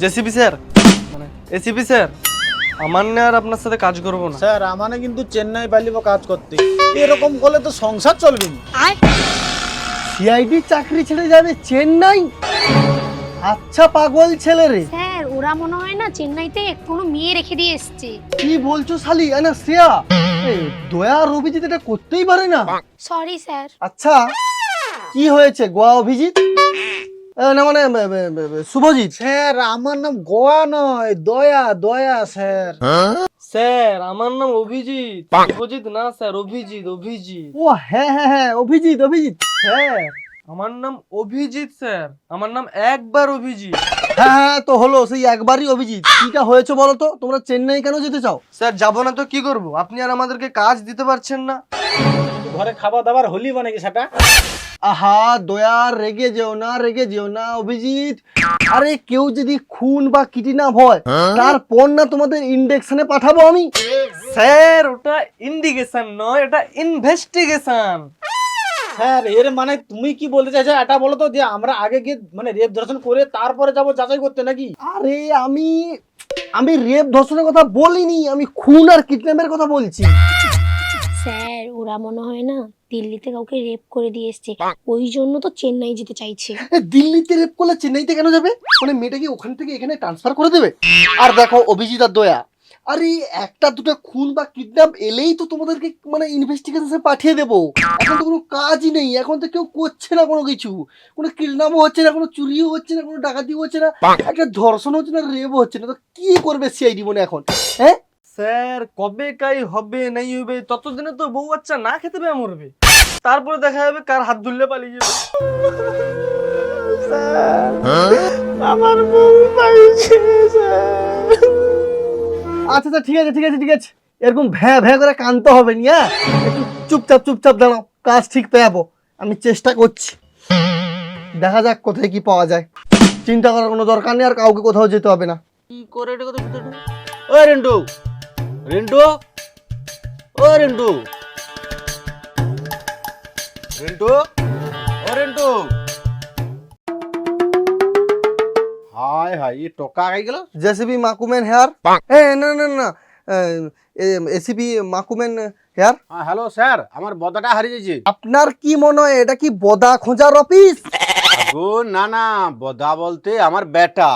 JCP sir? মানে ACP sir আমার না আর আপনার সাথে কাজ করব না। স্যার আমানে কিন্তু চেন্নাই পালিব কাজ করতে। এরকম করলে তো সংসার চলবে না। সিআইডি চাকরি ছেড়ে যাবে চেন্নাই? আচ্ছা পাগল ছেলে রে। স্যার ওরা মনে হয় না চেন্নাইতে কোনো মেয়ে রেখে দিয়ে এসছে। কি বলছো শালি? না শ্রেয়া। এ, দয়া আর অভিজিৎ এটা করতেই পারে না। Sorry sir. আচ্ছা কি হয়েছে গোয়া অভিজিৎ? না মানে শুভজিৎ। স্যার আমার নাম গোয়া নয় দয়া দয়া স্যার। স্যার আমার নাম অভিজিৎ। অভিজিৎ না স্যার অভিজিৎ অভিজিৎ। ও হ্যাঁ হ্যাঁ হ্যাঁ অভিজিৎ অভিজিৎ স্যার। আমার নাম অভিজিৎ স্যার। আমার নাম একবার অভিজিৎ। হ্যাঁ হ্যাঁ তো হলো সেই একবারই অভিজিৎ। কিটা হয়েছে বলো তো? তোমরা চেন্নাই কেন যেতে চাও? স্যার যাব না তো কি করব? আপনি আর আমাদেরকে কাজ দিতে পারছেন না। ঘরে খাবার দাবার হলি মানে কি সেটা? আহা দয়া রেগে যেও না রেগে যেও না অভিজিৎ। আরে কেউ যদি খুন বা কিডন্যাপ হয় তারপর না তোমাদের ইন্ডেকশনে পাঠাবো আমি। স্যার ওটা ইন্ডিকেশন নয় এটা ইনভেস্টিগেশন। স্যার এর মানে তুমি কি বলতে চাইছো? এটা বলো তো যে আমরা আগে গিয়ে মানে রেপ দর্শন করে তারপরে যাব যাচাই করতে নাকি? আরে আমি আমি রেপ ধর্ষণের কথা বলিনি আমি খুন আর কিডন্যাপের কথা বলছি। স্যার ওরা মনে হয় না দিল্লিতে কাউকে রেপ করে দিয়ে এসছে। ওই জন্য তো চেন্নাই যেতে চাইছে। দিল্লিতে রেপ করলে চেন্নাইতে কেন যাবে? মানে মেয়েটাকে ওখান থেকে এখানে ট্রান্সফার করে দেবে? আর দেখো অভিজিৎ আর দয়া। আরে একটা দুটো খুন বা কিডন্যাপ এলেই তো তোমাদেরকে মানে ইনভেস্টিগেশনে পাঠিয়ে দেবো। এখন তো কোনো কাজই নেই। এখন তো কেউ করছে না কোনো কিছু। কোনো কিডন্যাপও হচ্ছে না কোনো চুরিও হচ্ছে না কোনো ডাকাতিও হচ্ছে না। একটা ধর্ষণ হচ্ছে না রেপও হচ্ছে না। তো কি করবে সিআইডি মনে এখন? হ্যাঁ? স্যার কবে কাই হবে নাই হবে ততদিনে তো বউ বাচ্চা না খেতে পেয়ে মরবে। তারপরে দেখা যাবে কার হাত ধরলে পালিয়ে যাবে। আমার বউ পাইছে আচ্ছা আচ্ছা ঠিক আছে ঠিক আছে ঠিক আছে। এরকম ভ্যা ভ্যা করে কানতে হবে নি হ্যাঁ? একটু চুপচাপ চুপচাপ দাঁড়াও কাজ ঠিক পেয়াবো আমি চেষ্টা করছি। দেখা যাক কোথায় কি পাওয়া যায়। চিন্তা করার কোনো দরকার নেই আর কাউকে কোথাও যেতে হবে না। কি করে এটা কথা ও রিন্টু। রিন্টু? ও রিন্টু। রিন্টু? ও রিন্টু। হাই হাই এ টকা আই গেল? JCB মাকুমেন hair? এ না না না এসিবি মাকুমেন হেয়ার? হ্যাঁ হ্যালো স্যার আমার বদাটা হারিয়ে গেছে আপনার কি মনে হয় এটা কি বদা খোঁজার অফিস গো না না বদা বলতে আমার বেটা।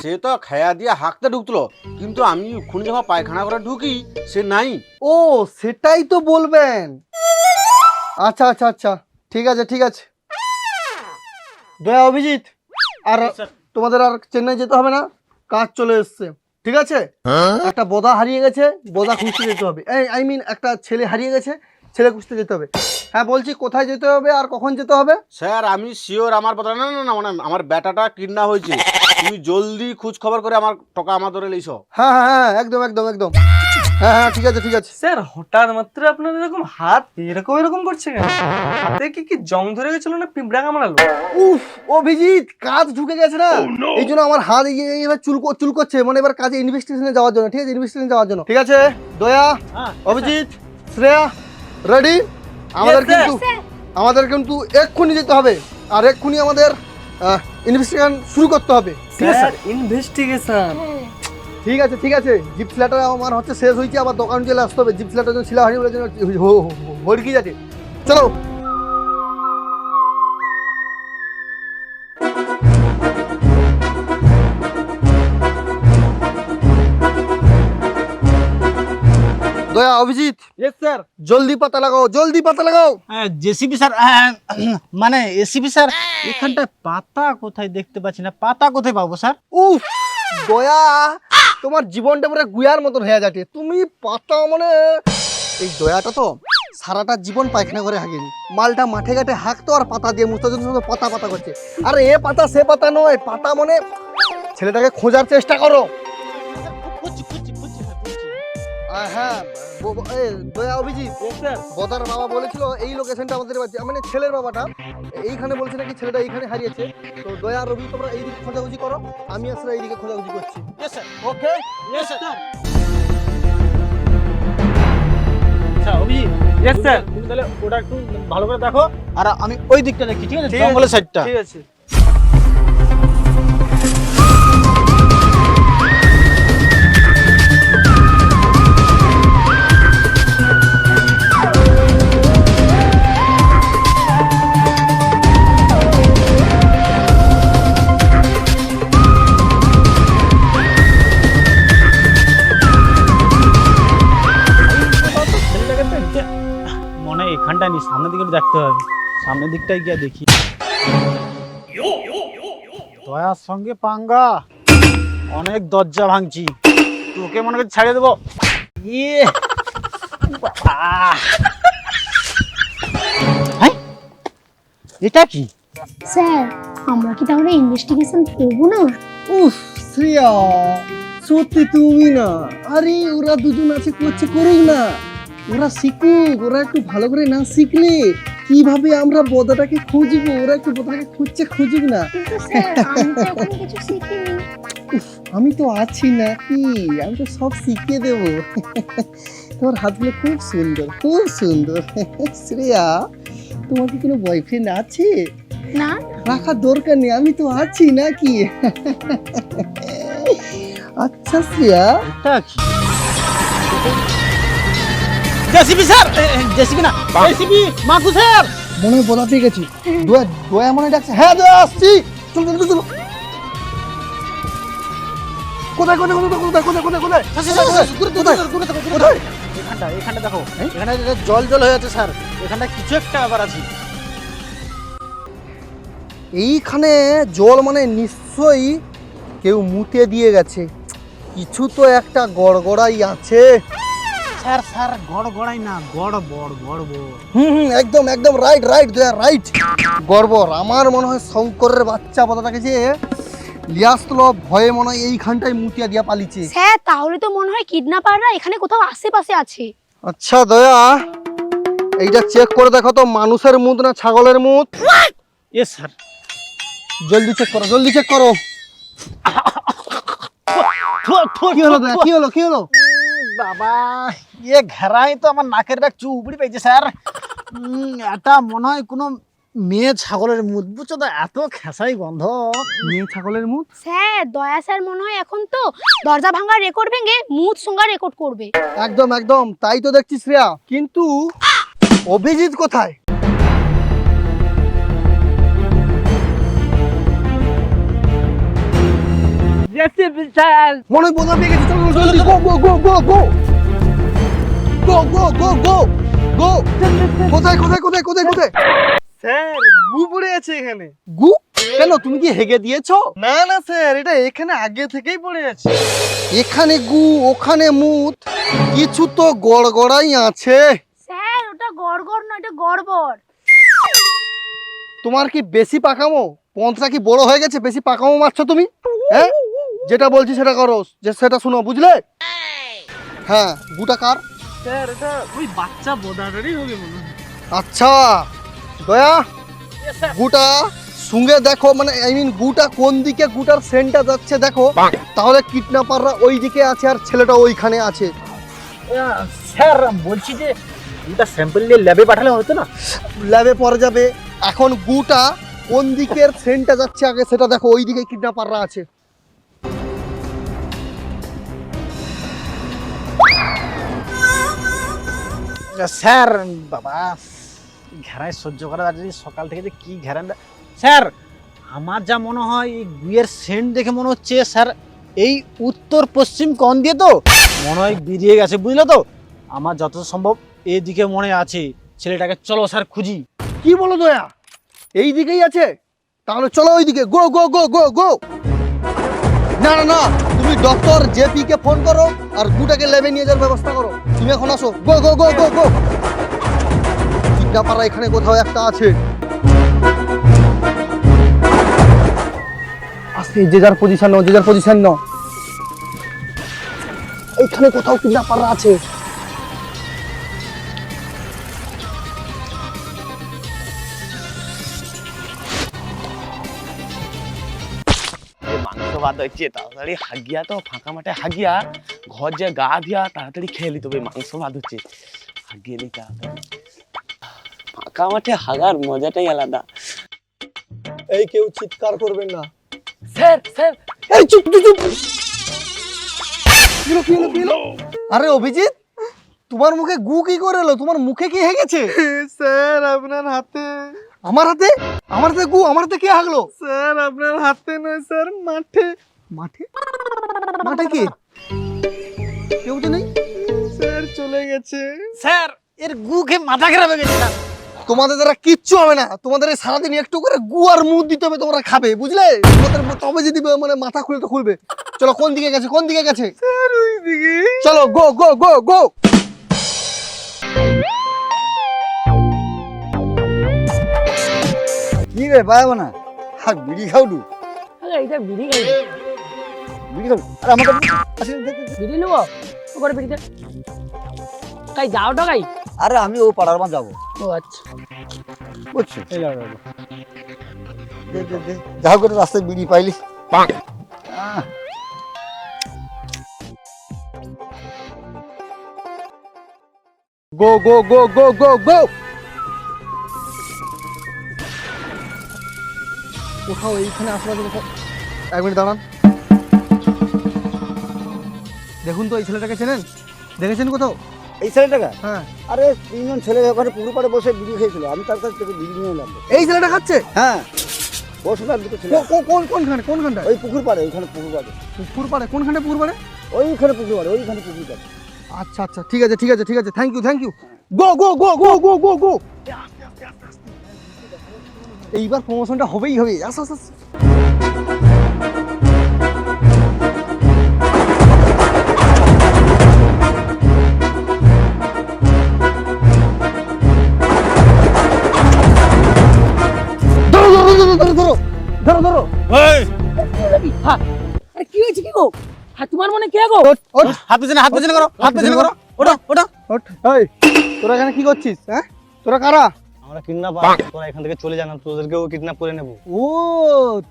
সে তো খায়া দিয়ে হাঁকতে ঢুকলো কিন্তু আমি খুনি যখন পায়খানা করে ঢুকি সে নাই। ও সেটাই তো বলবেন। আচ্ছা আচ্ছা আচ্ছা। ঠিক আছে ঠিক আছে। দয়া অভিজিৎ আর তোমাদের আর চেন্নাই যেতে হবে না কাজ চলে এসছে। ঠিক আছে? একটা বোদা হারিয়ে গেছে বোদা খুঁজতে যেতে হবে। আই মিন একটা ছেলে হারিয়ে গেছে ছেলে খুঁজতে যেতে হবে। হ্যাঁ বলছি কোথায় যেতে হবে আর কখন যেতে হবে? স্যার আমি শিওর আমার বদলা না না না মানে আমার ব্যাটাটা কিডনা হয়েছে। তুমি জলদি খোঁজ খবর করে আমার টাকা আমার ধরে লইছো হ্যাঁ হ্যাঁ হ্যাঁ একদম একদম একদম। হ্যাঁ হ্যাঁ ঠিক আছে ঠিক আছে। স্যার হঠাৎ মাত্র আপনার এরকম হাত এরকম এরকম করছে কেন? হাতে কি কি জং ধরে গেছিল না পিঁপড়া কামড়ালো? উফ অভিজিৎ কাজ ঢুকে গেছে না? এই জন্য আমার হাত এবার চুল চুল করছে মানে এবার কাজে ইনভেস্টিগেশনে যাওয়ার জন্য ঠিক আছে? ইনভেস্টিগেশনে যাওয়ার জন্য। ঠিক আছে? দয়া হ্যাঁ অভিজিৎ শ্রেয়া রেডি? আমাদের কিন্তু আমাদের কিন্তু এক্ষুনি যেতে হবে আর এক্ষুনি আমাদের ইনভেস্টিগেশন শুরু করতে হবে। ঠিক আছে? স্যার ইনভেস্টিগেশন ঠিক আছে ঠিক আছে। জিপ ফ্ল্যাটার আমার হচ্ছে শেষ হয়েছে আবার দোকান চলে আসতে হবে। জিপ ফ্ল্যাটার জন্য ছিল হারিয়ে বলে হড়কি যাচ্ছে। চলো। দয়া অভিজিৎ। ইয়েস স্যার জলদি পাতা লাগাও জলদি পাতা লাগাও। জেসিপি স্যার মানে এসিপি স্যার এখানটায় পাতা কোথায় দেখতে পাচ্ছি না? পাতা কোথায় পাবো স্যার? উফ দয়া তোমার জীবনটা পুরো গুয়ার মতন হয়ে যাচ্ছে। তুমি পাতা মানে এই দয়াটা তো সারাটা জীবন পায়খানা করে হাগেনি। মালটা মাঠে ঘাটে হাঁকতো আর পাতা দিয়ে জন্য শুধু পাতা পাতা করছে। আর এ পাতা সে পাতা নয়, পাতা মানে ছেলেটাকে খোঁজার চেষ্টা করো। হ্যাঁ অভিজিৎ। স্যার বদার বাবা বলেছিল এই লোকেশনটা আমাদের বাড়ি মানে ছেলের বাবাটা এইখানে বলছে নাকি ছেলেটা এইখানে হারিয়েছে। তো দয়া রবি তোমরা এইদিকে খোঁজাখুঁজি করো আমি আসলে এইদিকে খোঁজাখুঁজি করছি। ওকে আচ্ছা অভিজিৎ স্যার তুমি তাহলে ওটা একটু ভালো করে দেখো আর আমি ওই দিকটা দেখি ঠিক আছে? ঠিক আছে। জঙ্গলের সাইডটা ঠিক আছে। হবে। সামনের দিকটাই গিয়ে দেখি। দয়ার সঙ্গে পাঙ্গা। অনেক দরজা ভাঙছি। তোকে মনে করছি ছাড়িয়ে দেবো। ইয়ে। হ্যাঁ? এটা কি? স্যার আমরা কি তাহলে ইনভেস্টিগেশন করব না? উফ শ্রেয়া সত্যি তুমি না। আরে ওরা দুজন আছে করছে করুক না। ওরা শিখুক ওরা একটু ভালো করে না শিখলে কীভাবে আমরা বদাটাকে খুঁজবো? ওরা একটু বদাটাকে খুঁজছে খুঁজুক না? আমি তো এখন কিছু শিখিনি। আমি তো আছি না কি আমি তো সব শিখিয়ে দেব। তোমার হাতগুলো খুব সুন্দর খুব সুন্দর। শ্রেয়া তোমার কি কোনো বয়ফ্রেন্ড আছে? না। রাখার দরকার নেই আমি তো আছি নাকি? আচ্ছা শ্রেয়া। জেসিবি স্যার জেসিবি না জেসিবি মাকু স্যার। মনে হয় গেছি। দোয়া দোয়া মনে ডাকছে। হ্যাঁ দোয়া আসছি। চল চল চল, চল। কোথায় কোথায় কোথায় কোথায় কোথায় কোথায় কোথায়? কোথায়? কোথায়? কোথায় এখানটা এখানটা দেখো। এখানে জল জল হয়ে আছে স্যার। এখানটা কিছু একটা ব্যাপার আছে। এইখানে জল মানে নিশ্চয়ই কেউ মুতে দিয়ে গেছে। কিছু তো একটা গড়গড়াই আছে। স্যার স্যার গড় গড়াই না গড় বড় গড় বড় হুম হুম একদম একদম রাইট রাইট রাইট আমার মনে হয় শঙ্করের বাচ্চা যে লিয়াস্তল ভয়ে মনে হয় এইখানটায় মুতিয়া দিয়া পালিছে স্যার তাহলে তো মনে হয় কিডন্যাপাররা এখানে কোথাও আশেপাশে আছে আচ্ছা দয়া এইটা চেক করে দেখো তো মানুষের মুদ না ছাগলের মুদ এ স্যার জলদি চেক করো জলদি চেক করো কি হলো কি হলো কি হলো বাবা ইয়ে ঘেরাই তো আমার নাকের ব্যাগ চুপড়ি পেয়েছে স্যার। উম, এটা মনে হয় কোনো মেয়ে ছাগলের মুখ বুঝছ তো? এত খেসাই গন্ধ। মেয়ে ছাগলের মুদ? স্যার দয়া স্যার মনে হয় এখন তো দরজা ভাঙার রেকর্ড ভেঙে মুদ সঙ্গা রেকর্ড করবে। একদম একদম তাই তো দেখছি শ্রেয়া কিন্তু অভিজিৎ কোথায়? মনে হয় বোঝা পেয়ে গেছে চলো জলদি গো go go go go go go go go গো কোথায় কোথায় কোথায় কোথায় কোথায় স্যার গু পড়ে আছে এখানে। গু? কেন তুমি কি হেগে দিয়েছ? না না স্যার এটা এখানে আগে থেকেই পড়ে আছে। এখানে গু ওখানে মুত। কিছু তো গড়গড়াই আছে। স্যার ওটা গড়গড় না এটা গড়বড়। তোমার কি বেশি পাকামো? পন্থটা কি বড় হয়ে গেছে? বেশি পাকামো মারছো তুমি? হ্যাঁ? যেটা বলছি সেটা করো যে সেটা শুনো বুঝলে? হ্যাঁ গুটা কার? স্যার এটা ওই বাচ্চা বোদাটারই হবে মনে আচ্ছা দয়া গুটা সঙ্গে দেখো মানে আই মিন গুটা কোন দিকে গুটার সেন্টটা যাচ্ছে দেখো। তাহলে কিডন্যাপাররা ওই দিকে আছে আর ছেলেটা ওইখানে আছে। স্যার বলছি যে এটা স্যাম্পল নিয়ে ল্যাবে পাঠালে হতো না? ল্যাবে পরে যাবে। এখন গুটা কোন দিকের সেন্টটা যাচ্ছে আগে সেটা দেখো ওই দিকে কিডন্যাপাররা আছে। স্যার, বাবা ঘেরায় সহ্য করা যাচ্ছে সকাল থেকে যে কি ঘেরান স্যার, আমার যা মনে হয়, এই গুয়ের সেন্ট দেখে মনে হচ্ছে, স্যার, এই উত্তর পশ্চিম কোণ দিয়ে তো? মনে হয় বেরিয়ে গেছে, বুঝলে তো? আমার যত সম্ভব এদিকে মনে আছে। ছেলেটাকে চলো, স্যার, খুঁজি। কি বলো দয়া? এই দিকেই আছে? তাহলে চলো ওই দিকে গো গো গো গো গো! না না না! ডক্টর জেপি কে ফোন করো আর দুটাকে লেবে নিয়ে যাওয়ার ব্যবস্থা করো। তুমি এখন আসো। গো গো গো গো গো। চিন্তাপাড়া এখানে কোথাও একটা আছে। আসি যে যার পজিশন নাও, যে যার পজিশন নাও। এইখানে কোথাও চিন্তাপাড়া আছে। ভাত হচ্ছে তাড়াতাড়ি হাগিয়া তো ফাঁকা মাঠে হাগিয়া ঘর যে গা দিয়া তাড়াতাড়ি খেয়ে নিতে হবে মাংস ভাত হচ্ছে। হাগিয়ে নি তাড়াতাড়ি। ফাঁকা মাঠে হাগার মজাটাই আলাদা। এই কেউ চিৎকার করবেন না। Sir sir. এই চুপ চুপ? আরে অভিজিৎ তোমার মুখে গু কি করে এলো? তোমার মুখে কি হেগেছে? স্যার আপনার হাতে। আমার হাতে? আমার হাতে গু আমার হাতে কে হাগলো? স্যার আপনার হাতে নয় স্যার মাঠে। মাঠে? মাঠে কি? কেউ তো নেই? স্যার চলে গেছে। স্যার এর গু খেয়ে মাথা খারাপ হয়ে গেছে তোমাদের দ্বারা কিচ্ছু হবে না। তোমাদের এই সারাদিন একটু করে গু আর মুখ দিতে হবে তোমরা খাবে বুঝলে? তোমাদের তবে যদি মানে মাথা খুলে তো খুলবে। চলো কোন দিকে গেছে কোন দিকে গেছে? চলো গো গো গো গো কি রে পাবো না। আর বিড়ি খাওডু এইটা বিড়ি খাই বিড়ি খাওডু আর আমাকে আসলে দে, দে, দে। বিড়ি নেব? ওপরে বিড়িতে কাই যাও কাই। আরে আমি ও পাড়ার মা যাব। ও আচ্ছা। বুঝছ? দে দে দে। যাও করে রাস্তায় বিড়ি পাইলি। আহ, গো গো গো গো গো গো। কোথাও এইখানে আশেপাশে কোথাও এক মিনিট দাঁড়ান। দেখুন তো এই ছেলেটাকে চেনেন? দেখেছেন কোথাও? এই ছেলেটাকে? হ্যাঁ। আরে তিনজন ছেলে ওখানে পুকুর পাড়ে বসে বিড়ি খেয়েছিল। আমি তার কাছ থেকে বিড়ি নিয়ে এলাম। এই ছেলেটা খাচ্ছে? হ্যাঁ। বসে আর দুটো ছেলে। কোন কোনখানে কোনখানটা ওই পুকুর পাড়ে ওইখানে পুকুর পাড়ে। পুকুর পাড়ে? কোনখানে পুকুর পাড়ে? ওইখানে পুকুর পাড়ে ওইখানে পুকুর পাড়ে। আচ্ছা আচ্ছা ঠিক আছে ঠিক আছে ঠিক আছে। Thank you thank you go go go go go go go এইবার প্রমোশনটা হবেই হবে আস আস ধরো ধরো ধরো আরে কি হয়েছে কি গো? হ্যাঁ তোমার মনে কে গো? হাত পেছনে হাত পেছনে করো হাত পেছনে করো। ওটা ওটা ওঠ। এই তোরা এখানে কি করছিস হ্যাঁ? তোরা কারা? আমরা কিডন্যাপ তোরা এখান থেকে চলে যান তোদেরকেও কিডন্যাপ করে নেব। ও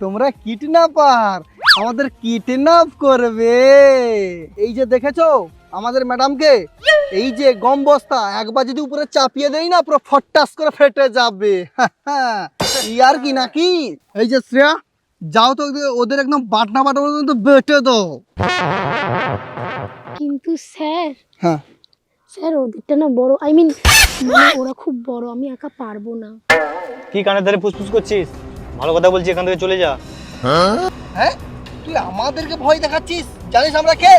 তোমরা কিডন্যাপার আমাদের কিডন্যাপ করবে। এই যে দেখেছ আমাদের ম্যাডামকে এই যে গম বস্তা একবার যদি উপরে চাপিয়ে দেই না পুরো ফটাস করে ফেটে যাবে। ইয়ার কি নাকি? এই যে শ্রেয়া যাও তো ওদের- ওদের একদম বাটনা বাটনা পর্যন্ত বেটে দাও। কিন্তু স্যার হ্যাঁ। স্যার ওদেরটা না বড় আই মিন মানে ওরা খুব বড় আমি একা পারব না। কি কানের ধারে ফুসফুস করছিস? ভালো কথা বলছি এখান থেকে চলে যা। হ্যাঁ? তুই আমাদেরকে ভয় দেখাচ্ছিস? জানিস আমরা কে?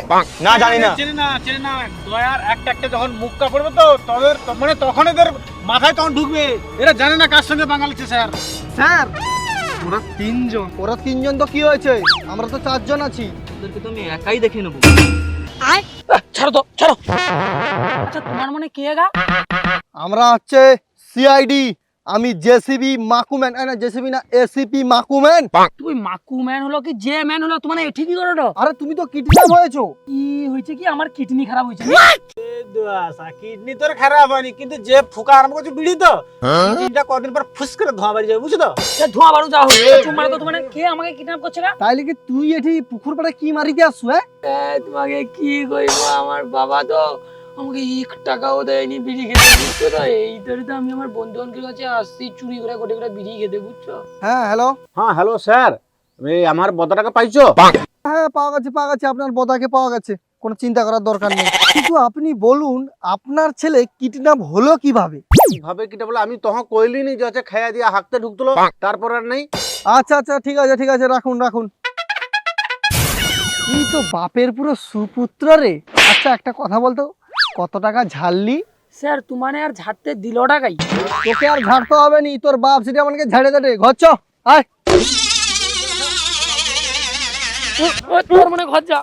না জানি না। চেনে না চেনে না। দয়ার একটা একটা যখন মুক্কা পড়বে তো তাদের মানে তখন এদের মাথায় তখন ঢুকবে। এরা জানে না কার সঙ্গে বাঙালিছে স্যার। স্যার! ওরা তিনজন। ওরা তিনজন তো কি হয়েছে? আমরা তো চারজন আছি। ওদেরকে তো আমি একাই দেখে নেব। ছাড়ো তো ছাড়ো। আচ্ছা তোমার মনে কে গা? আমরা হচ্ছে সিআইডি আমি জেসিবি মাকুম্যান না জেসিবি না এসিপি মাকুম্যান তুই মাকু ম্যান হলো কি যে ম্যান হলো তোমার এ ঠিকই করো আরে তুমি তো কিডন্যাপ হয়েছো। কি হয়েছে কি আমার কিডনি খারাপ হয়েছে। কিডনি তোর খারাপ হয়নি কিন্তু যে ফুকা আরম্ভ করছে বিড়ি তো কিডনিটা কদিন পর ফুস করে ধোয়া বাড়ি যাবে বুঝছ তো? সে ধোঁয়া বাড়ু যা হচ্ছে তোমার তো তোমার কে আমাকে কিডন্যাপ করছে গা? তাইলে কি তুই এটি পুকুর পাড়ে কি মারিতে আসছো হ্যাঁ? তোমাকে কি কইব আমার বাবা তো আমাকে এক টাকাও দেয়নি বিড়ি খেতে বুঝছ তো? এই ধরে তো আমি আমার বন্ধু বান্ধবের কাছে আসছি চুরি করে করে বিড়ি খেতে বুঝছ? হ্যাঁ হ্যালো? হ্যাঁ হ্যালো স্যার। আমার বদাটাকে পাইছো? হ্যাঁ পাওয়া গেছে পাওয়া গেছে আপনার বদাকে পাওয়া গেছে। কোনো চিন্তা করার দরকার নেই। কিন্তু আপনি বলুন আপনার ছেলে কিডন্যাপ হলো কীভাবে? ভাবে কিটা বলে আমি তখন কইলিনি যে হচ্ছে খাইয়া দিয়া হাঁকতে ঢুকতলো তারপর আর নেই। আচ্ছা আচ্ছা ঠিক আছে ঠিক আছে রাখুন রাখুন। এই তো বাপের পুরো সুপুত্র রে। আচ্ছা একটা কথা বলতো কত টাকা ঝাড়লি? স্যার তোমানে আর ঝাড়তে দিল টাকাই তোকে আর ঝাড়তে হবে নি তোর বাপ সেটা আমাকে ঝাড়ে ঝাড়ে ঘর চ আয় ও, তোর মনে ঘর যা।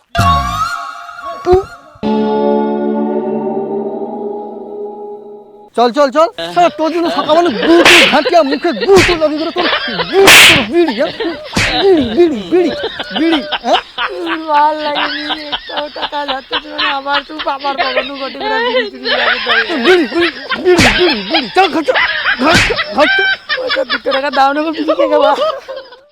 চল চল চল সারা তোর জন্য সকালে গুটু ঘাটিয়া মুখে গুটু লাগি করে তোর বিড়ি, তোর বিড়ি হ্যাঁ? বিড়ি বিড়ি বিড়ি বিড়ি হ্যাঁ? ভালো লাগেনি একটাও টাকা যাচ্ছে না আবার তুই বাবার বাবানু কোটি করে বিড়ি লাগে বিড়ি বিড়ি বিড়ি বিড়ি চল চ ঘর চ ওইটা দুটো টাকা দাও না বিড়ি খেয়ে খাবা